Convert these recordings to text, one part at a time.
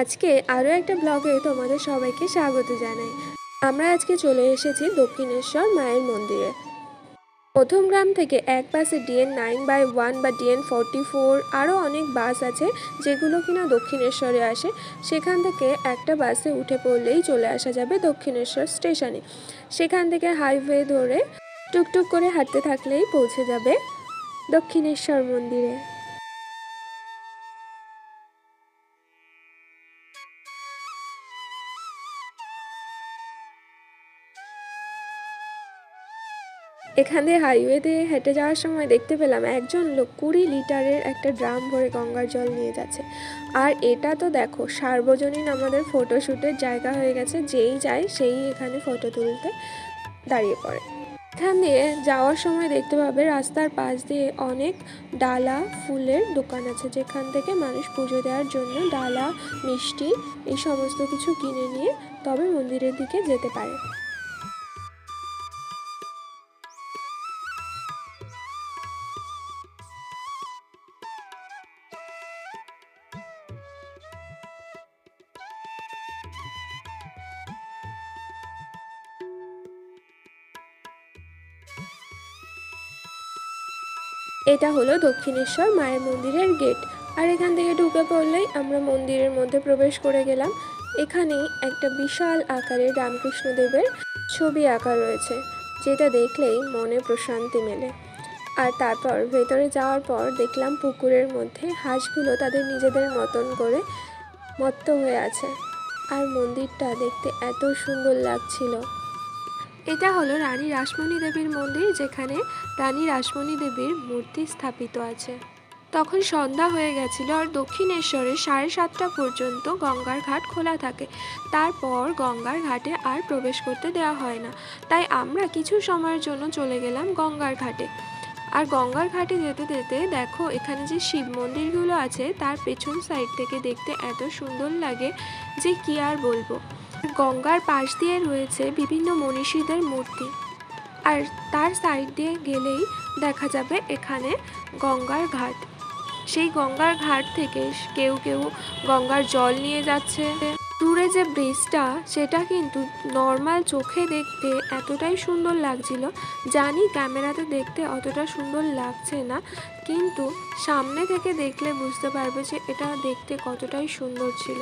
আজকে আরও একটা ব্লগে তোমাদের সবাইকে স্বাগত জানাই। আমরা আজকে চলে এসেছি দক্ষিণেশ্বর মায়ের মন্দিরে। প্রথম গ্রাম থেকে এক বাসে ডিএন নাইন বাই ওয়ান বা ডিএন ফর্টি ফোর আরও অনেক বাস আছে যেগুলো কিনা দক্ষিণেশ্বরে আসে। সেখান থেকে একটা বাসে উঠে পড়লেই চলে আসা যাবে দক্ষিণেশ্বর স্টেশনে। সেখান থেকে হাইওয়ে ধরে টুকটুক করে হাঁটতে থাকলেই পৌঁছে যাবে দক্ষিণেশ্বর মন্দিরে। এখান দিয়ে হাইওয়ে দিয়ে হেঁটে যাওয়ার সময় দেখতে পেলাম একজন লোক কুড়ি লিটারের একটা ড্রাম ভরে গঙ্গার জল নিয়ে যাচ্ছে। আর এটা তো দেখো, সার্বজনীন আমাদের ফটোশ্যুটের জায়গা হয়ে গেছে, যেই যায় সেই এখানে ফটো তুলতে দাঁড়িয়ে পড়ে। এখান দিয়ে যাওয়ার সময় দেখতে পাবে রাস্তার পাশ দিয়ে অনেক ডালা ফুলের দোকান আছে, যেখান থেকে মানুষ পুজো দেওয়ার জন্য ডালা, মিষ্টি এই সমস্ত কিছু কিনে নিয়ে তবে মন্দিরের দিকে যেতে পারে। এটা হলো দক্ষিণেশ্বর মায়ের মন্দিরের গেট। আর এখান থেকে ঢুকে পড়লেই আমরা মন্দিরের মধ্যে প্রবেশ করে গেলাম। এখানেই একটা বিশাল আকারের রামকৃষ্ণদেবের ছবি আঁকা রয়েছে, যেটা দেখলেই মনে প্রশান্তি মেলে। আর তারপর ভেতরে যাওয়ার পর দেখলাম পুকুরের মধ্যে হাঁসগুলো তাদের নিজেদের মতন করে মত্ত হয়ে আছে। আর মন্দিরটা দেখতে এত সুন্দর লাগছিল। এটা হলো রানী রাসমণি দেবীর মন্দির, যেখানে রানী রাসমণি দেবীর মূর্তি স্থাপিত আছে। তখন সন্ধ্যা হয়ে গেছিল আর দক্ষিণেশ্বরে সাড়ে সাতটা পর্যন্ত গঙ্গার ঘাট খোলা থাকে। তারপর গঙ্গার ঘাটে আর প্রবেশ করতে দেওয়া হয় না। তাই আমরা কিছু সময়ের জন্য চলে গেলাম গঙ্গার ঘাটে। আর গঙ্গার ঘাটে যেতে যেতে দেখো, এখানে যে শিব মন্দিরগুলো আছে, তার পেছন সাইড থেকে দেখতে এত সুন্দর লাগে যে কি আর বলব। গঙ্গার পাশ দিয়ে রয়েছে বিভিন্ন মনীষীদের মূর্তি। আর তার সাইড দিয়ে গেলেই দেখা যাবে এখানে গঙ্গার ঘাট। সেই গঙ্গার ঘাট থেকে কেউ কেউ গঙ্গার জল নিয়ে যাচ্ছে। দূরে যে ব্রিজটা সেটা কিন্তু নর্মাল চোখে দেখতে এতটাই সুন্দর লাগছিল। জানি ক্যামেরাতে দেখতে অতটা সুন্দর লাগছে না, কিন্তু সামনে থেকে দেখলে বুঝতে পারবে যে এটা দেখতে কতটাই সুন্দর ছিল।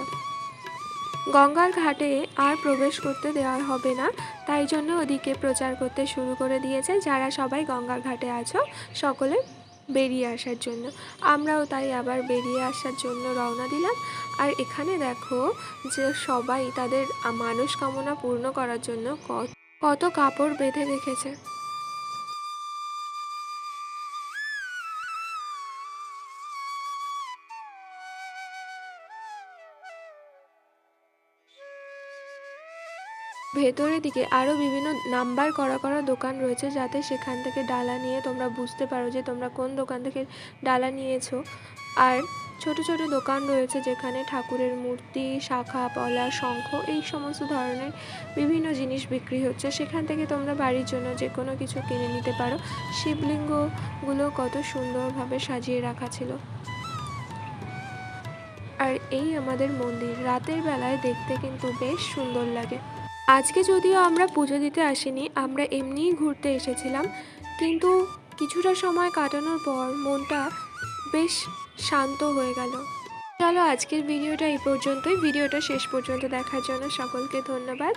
গঙ্গার ঘাটে আর প্রবেশ করতে দেওয়া হবে না। তাই জন্য ওদিকে প্রচার করতে শুরু করে দিয়েছে যারা সবাই গঙ্গার ঘাটে আছো, সকলে বেরিয়ে আসার জন্য। আমরাও তাই আবার বেরিয়ে আসার জন্য রওনা দিলাম। আর এখানে দেখো যে সবাই তাদের মানুষ কামনা পূর্ণ করার জন্য কত কত কাপড় বেঁধে রেখেছে। ভেতরের দিকে আরও বিভিন্ন নাম্বার করা করা দোকান রয়েছে যাতে সেখান থেকে ডালা নিয়ে তোমরা বুঝতে পারো যে তোমরা কোন দোকান থেকে ডালা নিয়েছো। আর ছোট ছোট দোকান রয়েছে যেখানে ঠাকুরের মূর্তি, শাখা, পলা, শঙ্খ এই সমস্ত ধরনের বিভিন্ন জিনিস বিক্রি হচ্ছে। সেখান থেকে তোমরা বাড়ির জন্য যে কোনো কিছু কিনে নিতে পারো। শিবলিঙ্গগুলো কত সুন্দরভাবে সাজিয়ে রাখা ছিল। আর এই আমাদের মন্দির। রাতের বেলায় দেখতে কিন্তু বেশ সুন্দর লাগে। আজকে যদিও আমরা পুজো দিতে আসিনি, আমরা এমনিই ঘুরতে এসেছিলাম। কিন্তু কিছুটা সময় কাটানোর পর মনটা বেশ শান্ত হয়ে গেল। চলো আজকের ভিডিওটা এই পর্যন্তই। ভিডিওটা শেষ পর্যন্ত দেখার জন্য সকলকে ধন্যবাদ।